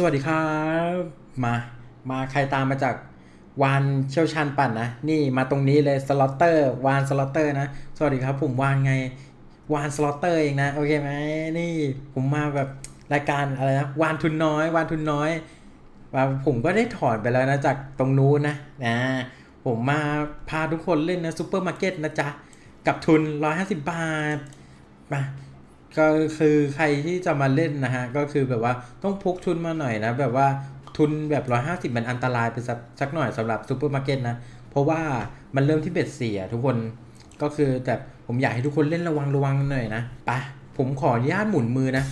สวัสดีครับ มา มาใครตามมาจากวานเชี่ยวชาญปั่นนะ นี่มาตรงนี้เลยสล็อตเตอร์วานสล็อตเตอร์นะ สวัสดีครับ ผมวานไงวานสล็อตเตอร์เองนะ โอเคไหมนี่ผมมาแบบรายการอะไรนะวานทุนน้อยวานทุนน้อยว่าผมก็ได้ถอนไปแล้วนะจากตรงนู้นนะนะผมมาพาทุกคนเล่นนะซูเปอร์มาร์เก็ตนะจ๊ะ กับทุน 150 บาทมา ก็คือใครที่จะมาเล่นนะฮะ ก็คือแบบว่าต้องพกทุนมาหน่อยนะ แบบว่าทุนแบบ 150 มันอันตรายไปสักสักหน่อยสำหรับซูเปอร์มาร์เก็ตนะ เพราะว่ามันเริ่มที่เบ็ดเสียทุกคนก็คือแต่ผมอยากให้ทุกคนเล่นระวังระวังหน่อยนะไปผมขออนุญาตหมุนมือนะ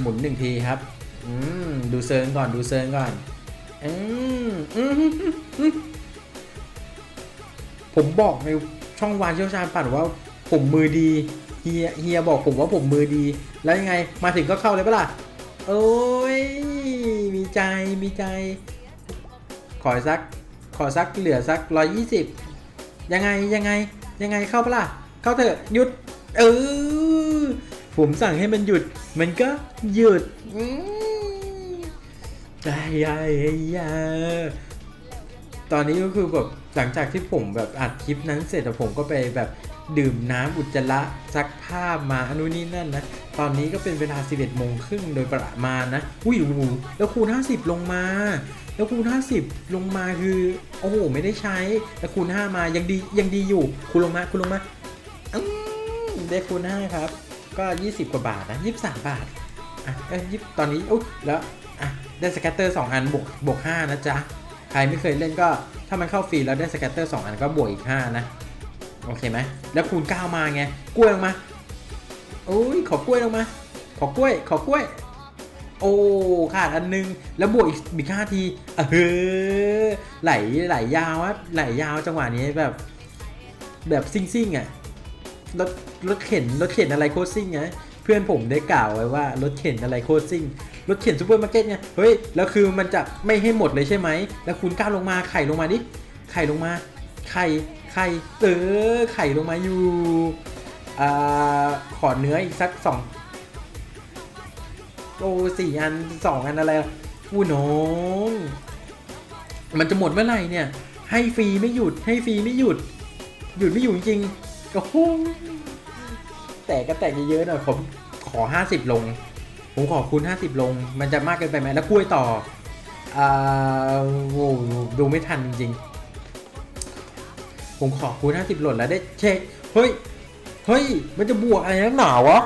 หมุนหนึ่งทีครับ อืมดูเซิร์งก่อนดูเซิร์งก่อนอืมอืมผมบอกในช่องวานเชี่ยวชาญปั่นว่าผมมือดี ฮียเฮียบอกผมว่าผมมือดี แล้วยังไงมาถึงก็เข้าเลยปะล่ะ โอ้ย มีใจมีใจ ขอสัก ขอสักเหลือสักร้อยยี่สิบยังไงยังไงยังไงเข้าปะล่ะ เข้าเถอะหยุด เออ ผมสั่งให้มันหยุด มันก็หยุดอืมใจใหญ่ยตอนนี้ก็คือแบบหลังจากที่ผมแบบอัดคลิปนั้นเสร็จแล้วผมก็ไปแบบ ดื่มน้ำอุจจาระซักผ้ามาอนนู้นนี่นั่นนะ ตอนนี้ก็เป็นเวลา 11โมงครึ่งโดยประมาณนะอุ้ยอ้โหแล้วคูณ 50 ลงมา แล้วคูณ 50 ลงมาคือ โอ้โห ไม่ได้ใช้ แล้วคูณ 5 มายังดียังดีอยู่ คูณลงมาคูณลงมาอืมได้คูณ 5 ครับ ก็ 20 กว่าบาทนะ 23 บาท อะเอ้ยยี่ตอนนี้อุ๊ยแล้วอะได้สแกตเตอร์ 2 อันบวกบวก 5 นะจ๊ะ ใครไม่เคยเล่นก็ถ้ามันเข้าฟรีแล้วได้สแกตเตอร์ 2 อันก็บวกอีก 5 นะ โอเคไหมแล้วคูณ9มาไงกล้วยลงมาโอ้ยขอกล้วยลงมา ขอกล้วย ขอกล้วย โอ้ขาดอันนึง แล้วบวกอีกอีกห้าทีเออไหลไหลยาวอะไหลยาวจังหวะนี้แบบ แบบซิ่งซิ่งอะรถรถเข็นรถเข็นอะไรโคตรซิ่งไงเพื่อนผมได้กล่าวไว้ว่ารถเข็นอะไรโคตรซิ่งรถเข็นซูเปอร์มาร์เก็ตไงเฮ้ยแล้วคือมันจะไม่ให้หมดเลยใช่ไหมแล้วคูณก้าวลงมาไข่ลงมาดิไข่ลงมาไข่ไข่เออไข่ลงมาอยู่อ่าขอเนื้ออีกสักสองโอ้สี่อันสองอันอะไรอู้น้องมันจะหมดเมื่อไหร่เนี่ย ให้ฟรีไม่หยุดให้ฟรีไม่หยุด หยุดไม่อยู่จริงๆโอ้โหแต่ก็แต่เยอะๆหน่อยผมขอห้าสิบลง ผมขอคูณห้าสิบลง มันจะมากเกินไปไหมแล้วกล้วยต่ออ่าโอ้โหดูไม่ทันจริงๆ ผมขอคูณห้าสิบหล่นแล้วได้เช็ค เฮ้ย เฮ้ย มันจะบวกอะไรนักหนาวะ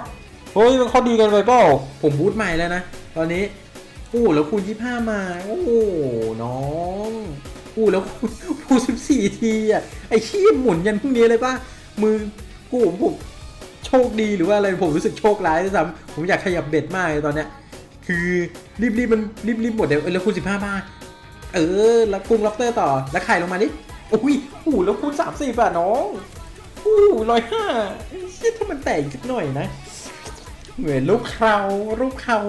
เฮ้ย มันเขาดีกันไปเปล่า ผมบูทใหม่แล้วนะ ตอนนี้ อู้แล้วคูณยี่ห้ามา โอ้หน้องอู้แล้วคูณคูณสิบสี่ทีอะ ไอ้ขี้หมุนยันพรุ่งนี้เลยป่ะ มือกูผมโชคดีหรือว่าอะไร ผมรู้สึกโชคร้ายด้วยซ้ำผมอยากขยับเบ็ดมากเลยตอนเนี้ย คือรีบๆมันรีบๆหมดเดี๋ยวแล้วคูณสิบห้ามา เออ แล้วกุ้งล็อบเตอร์ต่อ แล้วไข่ลงมาดิ อ้ยอู้แล้วคูณสามสิบอะน้องอู้ร้อยห้าเชี่ยถ้ามันแตกอีกสักหน่อยนะ เหมือนลูกเขาลูกเขา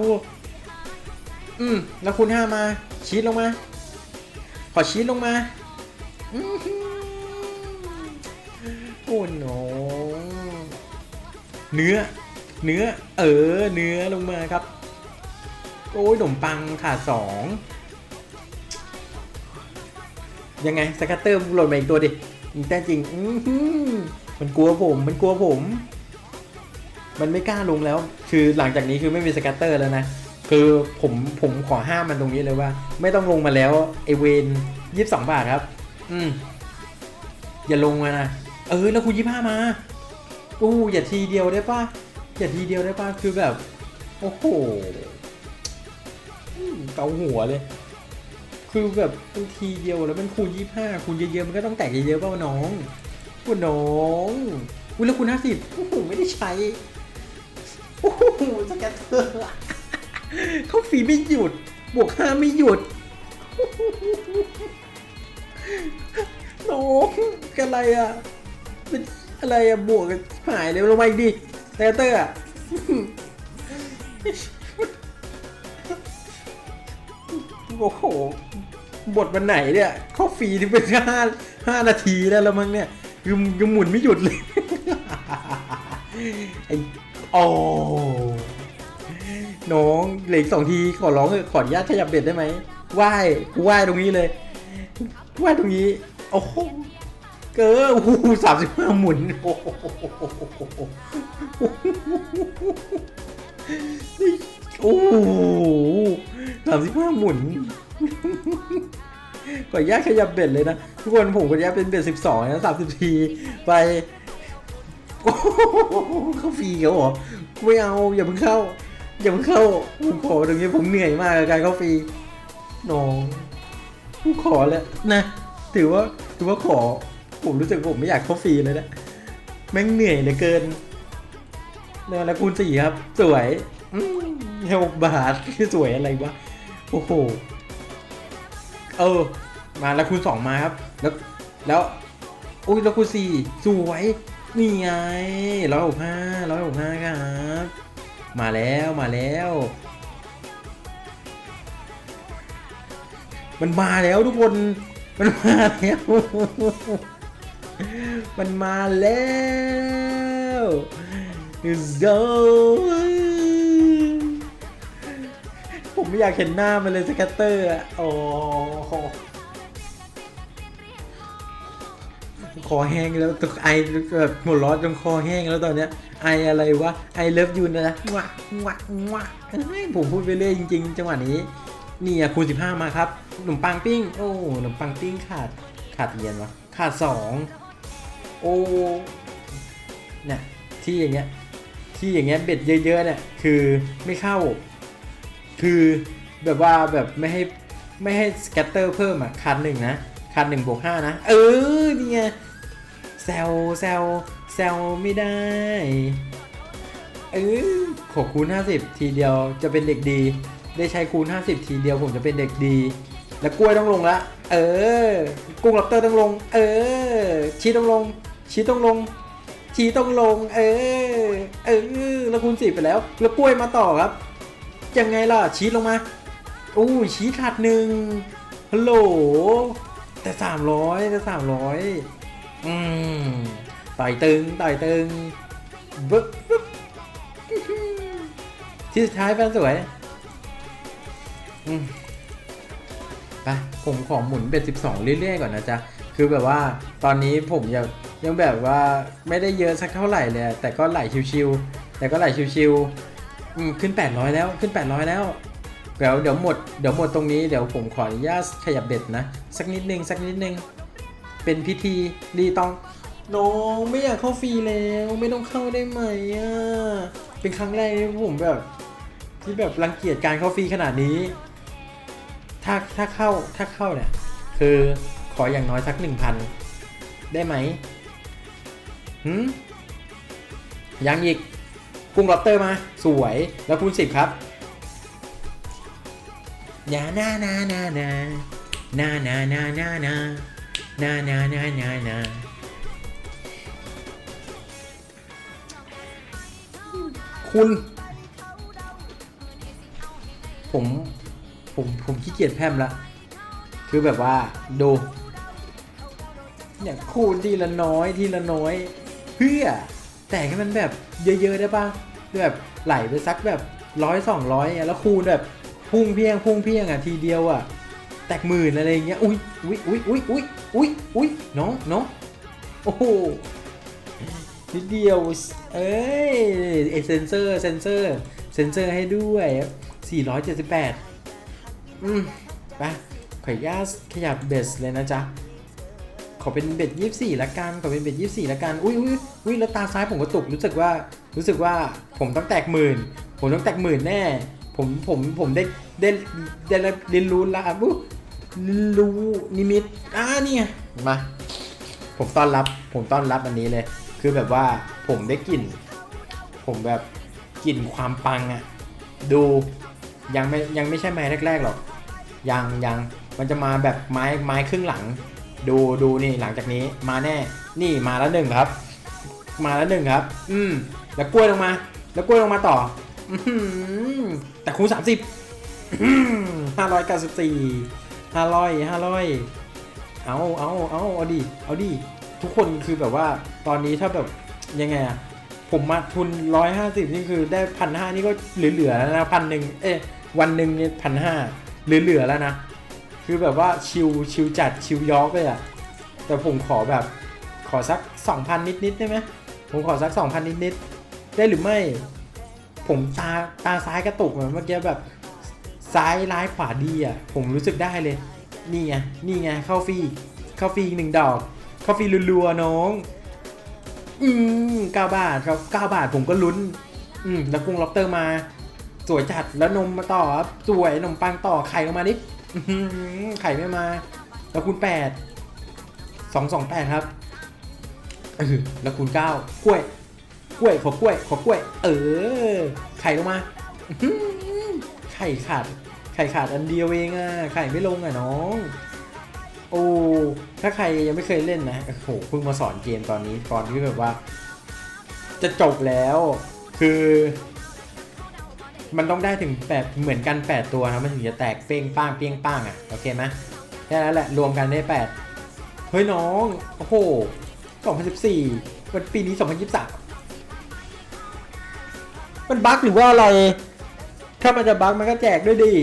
อืมแล้วคูณห้ามา ชีสลงมา ขอชีสลงมาอื้อหือโอ้โหเนื้อ เนื้อ เออ เนื้อลงมาครับ โอ้ยขนมปังขาดสอง ยังไงสกัตเตอร์หล่นมาอีกตัวดิแต่จริงมันกลัวผมมันกลัวผม มันไม่กล้าลงแล้ว คือหลังจากนี้คือไม่มีสแกตเตอร์แล้วนะคือผมผมขอห้ามมันตรงนี้เลยว่า ไม่ต้องลงมาแล้วไอเวนยี่สิบสองบาทครับ อืมอย่าลงมานะเออแล้วคุณยี่ห้ามาอู้อย่าทีเดียวได้ปะอย่าทีเดียวได้ปะคือแบบ โอ้โหเกาหัวเลย คือแบบเป็นทีเดียวแล้วมันคูณยี่ห้าคูณเยอะๆมันก็ต้องแตกเยอะๆเปล่าน้องคุณน้องอุ้ยแล้วคูณห้าสิบโอ้โหไม่ได้ใช้โอ้โหสแกตเตอร์เขาฟรีไม่หยุด บวกห้าไม่หยุดน้องกันอะไรอะเป็นอะไรอะบวกหายเลยลงมาอีกดิสแกตเตอร์อะโอ้โห บทวันไหนเนี่ย เขาฟรีที่เป็นห้าห้านาทีแล้วละมั้งเนี่ยยังยังหมุนไม่หยุดเลยไอโอ้น้องเหลืออกสองทีขอร้องขออนุญาตขยับเบ็ดได้ไหมไหว้กูไหว้ตรงนี้เลยไหว้ตรงนี้โอ้โหเกินโอ้โหสามสิบห้าหมุนโอ้โหโอ้โหสามสิบห้าหมุน ขออนุญาตขยับเบ็ดเลยนะ ทุกคนผมขออนุญาตเป็นเบ็ดสิบสองนะสามสิบทีไปเข้าฟรีเขาเหรอไม่เอาอย่าเพิ่งเข้า อย่าเพิ่งเข้าผมขอตรงนี้ผมเหนื่อยมากกับการเข้าฟรีน้องผมขอแล้วนะ ถือว่าถือว่าขอ ผมรู้สึกผมไม่อยากเข้าฟรีเลยนะแม่งเหนื่อยเหลือเกินเนี่ยแล้วคูณสี่ครับ สวยอืมหกบาทสวยอะไรวะโอ้โห เออ มาแล้วคูณสองมาครับ แล้วแล้วอุ้ยแล้วคูณสี่สวยนี่ไงร้อยหกห้าร้อยหกห้าครับมาแล้วมาแล้ว มันมาแล้วทุกคนมันมาแล้วมันมาแล้ว Let's go ผมไม่อยากเห็นหน้ามันเลยสแกตเตอร์อะโอ้โหคอแห้งแล้วตไอแบบหัวเร้อนจนคอแห้งแล้วตอนเนี้ยไออะไรวะไอเลิฟยูนะงวะงวะงวะเฮ้ยผมพูดไปเรื่อยจริง ๆ จังหวะนี้ นี่อะคูณ15 มาครับขนมปังปิ้ง โอ้ขนมปังปิ้งขาดขาดเยียนวะขาด2โอ้เนี่ยที่อย่างเงี้ยที่อย่างเงี้ยเบ็ดเยอะๆเนี่ยคือไม่เข้า คือแบบว่าแบบไม่ให้ไม่ให้สแกตเตอร์เพิ่มอะขาดหนึ่งนะขาดหนึ่งบวกห้านะ เออนี่ไงแซวแซวแซวไม่ได้ เออขอคูณ50ทีเดียวจะเป็นเด็กดี ได้ใช้คูณ50ทีเดียวผมจะเป็นเด็กดี แล้วกล้วยต้องลงละ เออ กุ้งลับเตอร์ต้องลง เออ ชีต้องลง ชีต้องลง ชีต้องลง เออ เออ แล้วคูณสิบไปแล้ว แล้วกล้วยมาต่อครับ ยังไงล่ะชีลงมาอู้ชีขาดหนึ่งฮัลโหลแต่สามร้อยแต่สามร้อยอืมต่อยตึงต่อยตึงบึ๊บบึ๊บที่สุดท้ายแฟนสวยอืมไปผมขอหมุนเบ็ดสิบสองเรื่อยๆก่อนนะจ๊ะ คือแบบว่าตอนนี้ผมยังยังแบบว่าไม่ได้เยอะสักเท่าไหร่เลย แต่ก็ไหลชิวๆแต่ก็ไหลชิวๆ อืมขึ้น 800 แล้วขึ้น 800 แล้ว เดี๋ยวเดี๋ยวหมดเดี๋ยวหมดตรงนี้เดี๋ยวผมขออนุญาตขยับเบ็ดนะ สักนิดนึงสักนิดนึง เป็นพิธีรีต้องน้องไม่อยากเข้าฟรีแล้วไม่ต้องเข้าได้ไหมอะเป็นครั้งแรกที่ผมแบบ ที่แบบรังเกียจการเข้าฟรีขนาดนี้ ถ้าถ้าเข้าถ้าเข้าเนี่ย คือขออย่างน้อยสักหนึ่งพันได้ไหมหืมยังอีก กุ้งล็อบสเตอร์มา สวยแล้วคูณสิบครับนานานานานานานานานานานานานานานาคุณ ผม ผม ผมขี้เกียจแพมละ คือแบบว่า ดู เนี่ยคูณทีละน้อยทีละน้อย เพื่อ แต่ให้มันแบบ เยอะๆได้ป่ะแบบไหลไปสักแบบร้อยสองร้อยเนี่ยแล้วคูณแบบพุ่งเพียงพุ่งเพียงอะทีเดียวอะแตกหมื่นอะไรเงี้ยอุ้ยอุ้ยอุ้ยอุ้ยอุ้ยอุ้ยอุ้ยน้องน้องโอ้โหนิดเดียวเอ้ยไอเซนเซอร์เซนเซอร์เซนเซอร์ให้ด้วย 478 อืมไปขออนุญาตขยับเบสเลยนะจ๊ะ ขอเป็นเบ็ดยี่สี่ละกันขอเป็นเบ็ดยี่สี่ละกันอุ้ยอุ้ยอุ้ยแล้วตาซ้ายผมก็ตกรู้สึกว่ารู้สึกว่าผมต้องแตกหมื่นผมต้องแตกหมื่นแน่ ผมผมผมได้ได้ได้เรียนรู้ละอู้รู้นิมิตอ่านี่ไงมาผมต้อนรับผมต้อนรับอันนี้เลย คือแบบว่าผมได้กลิ่น ผมแบบกลิ่นความปังอะดูยังไม่ยังไม่ใช่ไม้แรกๆหรอกยังยังมันจะมาแบบไม้ไม้ครึ่งหลัง ดูดูนี่หลังจากนี้มาแน่ นี่มาแล้วหนึ่งครับ มาแล้วหนึ่งครับ อืม แล้วกล้วยลงมา แล้วกล้วยลงมาต่อ อื้อหือแต่คูณสามสิบห้าร้อยเก้าสิบสี่ห้าร้อยห้าร้อยเอาเอาเอาเอาดิเอาดิทุกคนคือแบบว่าตอนนี้ถ้าแบบยังไงอะผผมมาทุนร้อยห้าสิบนี่คือได้พันห้านี่ก็เหลือๆแล้วนะพันหนึ่งเอ๊ะวันหนึ่งเนี่ยพันห้าเหลือๆแล้วนะ คือแบบว่าชิลชิลจัดชิลยอกเลยอะแต่ผมขอแบบขอสักสองพันนิดได้ไหมผมขอสักสองพันนิดได้หรือไม่ ผมตาตาซ้ายกระตุกเหมือนเมื่อกี้แบบซ้ายร้ายขวาดีอะผมรู้สึกได้เลย นี่ไงนี่ไงเข้าฟรีเข้าฟรีหนึ่งดอกเข้าฟรีรัวๆน้องอืมเก้าบาทครับเก้าบาทผมก็ลุ้น อืมแล้วกุ้งล็อบเตอร์มา สวยจัดแล้วนมมาต่อครับสวยนมปังต่อไข่ออกมานิด ไข่ไม่มา แล้วคูณแปดสองสองแปดครับแล้วคูณเก้ากล้วย กล้วยขอกล้วยขอกล้วย เออ ไข่ลงมาไข่ขาด ไข่ขาดอันเดียวเองอะ ไข่ไม่ลงอะน้อง โอ้ถ้าใครยังไม่เคยเล่นนะโอ้โหเพิ่งมาสอนเกมตอนนี้ตอนที่แบบว่า จะจบแล้ว คือ มันต้องได้ถึงแปดเหมือนกัน 8 ตัวนะมันถึงจะแตกเป้งป้างเปี้ยงป้างอะโอเคไหมแค่นั้นแหละรวมกันได้ 8 เฮ้ยน้องโอ้โห2014วันปีนี้ 2023 มันบั๊กหรือว่าอะไร ถ้ามันจะบั๊กมันก็แจกด้วยดิ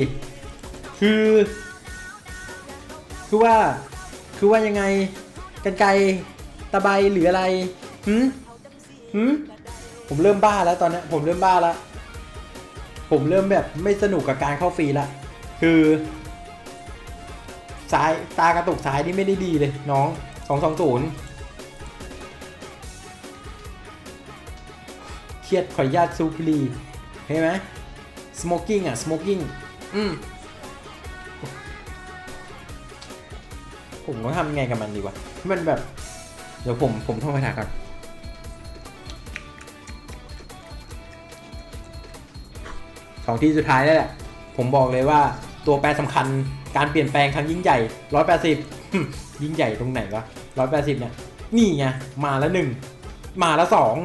คือ คือว่า คือว่ายังไง กันไกรตะไบหรืออะไรหืมหืมผมเริ่มบ้าแล้วตอนเนี้ยผมเริ่มบ้าแล้ว ผมเริ่มแบบไม่สนุกกับการเข้าฟรีละ คือซ้ายตากระตุกซ้ายนี่ไม่ได้ดีเลยน้องสองสองศูนย์เครียดขออนุญาตซูปรีเห็นไหมสโมกิ้งอะสโมกิ้งอืมผมต้องทำไงกับมันดีวะ มันแบบ เดี๋ยวผมผมท่องคาถาก่อน องที่สุดท้ายแล้แหละ ผมบอกเลยว่าตัวแปรสำคัญการเปลี่ยนแปลงครั้งยิ่งใหญ่ 180 ยิ่งใหญ่ตรงไหนวะ 180 เนี่ย นี่ไง มาแล้วหนึ่ง มาแล้วสอง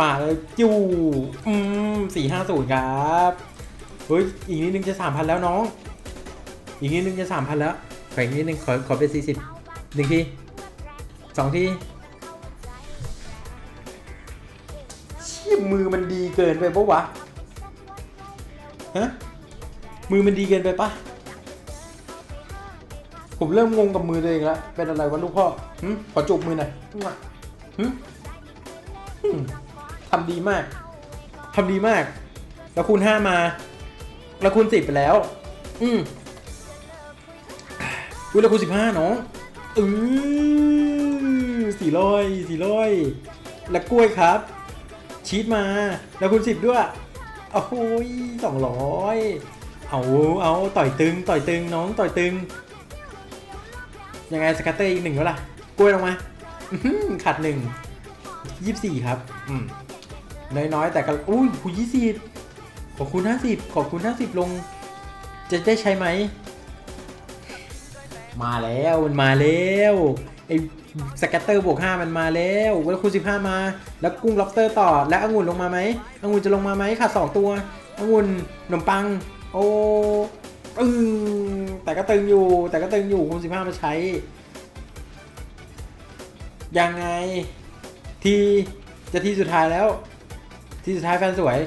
มาแล้วจูอืมสี่ห้าศูนย์ครับ เฮ้ย อีกนิดนึงจะสามพันแล้วน้อง อีกนิดนึงจะสามพันแล้ว ขออีกนิดนึงขอขอเป็นสี่สิบหนึ่งทีสองทีชี้มือมันดีเกินไปปะวะ ฮะมือมันดีเกินไปปะผมเริ่มงงกับมือตัวเองแล้วเป็นอะไรวะลูกพ่อหึขอจูบมือหน่อยหึหึทำดีมากทำดีมาก แล้วคูณห้ามา แล้วคูณสิบไปแล้ว อืมอุ้ยแล้วคูณสิบห้าน้องอือสี่ร้อยสี่ร้อยแล้วกล้วยครับ ชีสมา แล้วคูณสิบด้วย โอ้โหสองร้อยเอาเอาต่อยตึงต่อยตึงน้องต่อยตึง ยังไงสกัตเตอร์อีกหนึ่งแล้วล่ะกล้วยลงมาอื้อหือขาดหนึ่งยี่สี่ครับ อืมน้อยๆแต่ก็อุ้ยคูยี่สิบขอบคุณห้าสิบขอบคุณห้าสิบลง จะได้ใช้ไหม มาแล้วมันมาแล้ว ไอ้สแกตเตอร์บวก5มันมาแล้วแล้วคูณ15มา แล้วกุ้งล็อบสเตอร์ต่อ แล้วองุ่นลงมาไหมองุ่นจะลงมาไหมขาดสองตัวองุ่นขนมปัง โอ้ตึงแต่ก็ตึงอยู่ แต่ก็ตึงอยู่คูณ15มาใช้ ยังไง ทีจะทีสุดท้ายแล้ว ทีสุดท้ายแฟนสวย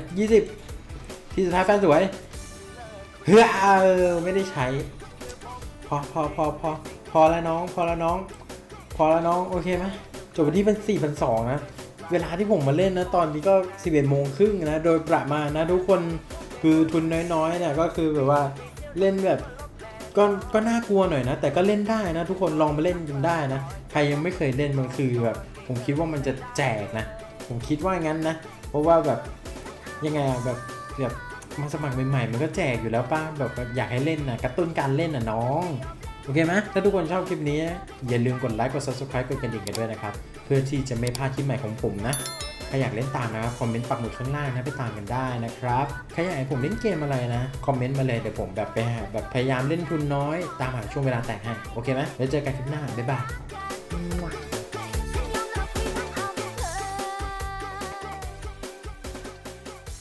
20ทีสุดท้ายแฟนสวยเฮ้ยไม่ได้ใช้ พอพอพอพอพอแล้วน้อง พอแล้วน้อง พอแล้วน้องโอเคไหมจบวันที่เป็นสี่พันสองนะ เวลาที่ผมมาเล่นนะตอนนี้ก็สิบเอ็ดโมงครึ่งนะ โดยประมาณนะทุกคนคือทุนน้อยๆเนี่ยก็คือแบบว่าเล่นแบบก็ก็น่ากลัวหน่อยนะ แต่ก็เล่นได้นะทุกคนลองมาเล่นกันได้นะ ใครยังไม่เคยเล่นมันคือแบบผมคิดว่ามันจะแจกนะ ผมคิดว่างั้นนะ เพราะว่าแบบยังไงแบบแบบมาสมัครใหม่ๆมันก็แจกอยู่แล้วป้าแบบอยากให้เล่นนะกระตุ้นการเล่นนะน้อง โอเคไหมถ้าทุกคนชอบคลิปนี้ อย่าลืมกดไลค์กด subscribe กดกระดิ่งกันด้วยนะครับ เพื่อที่จะไม่พลาดคลิปใหม่ของผมนะใครอยากเล่นตามนะครับคอมเมนต์ปักหมุดข้างล่างนะไปตามกันได้นะครับใครอยากให้ผมเล่นเกมอะไรนะคอมเมนต์มาเลยเดี๋ยวผมแบบไปหาแบบพยายามเล่นทุนน้อย ตามหาช่วงเวลาแต่งให้โอเคไหมแล้วเจอกันคลิปหน้าบ๊ายบาย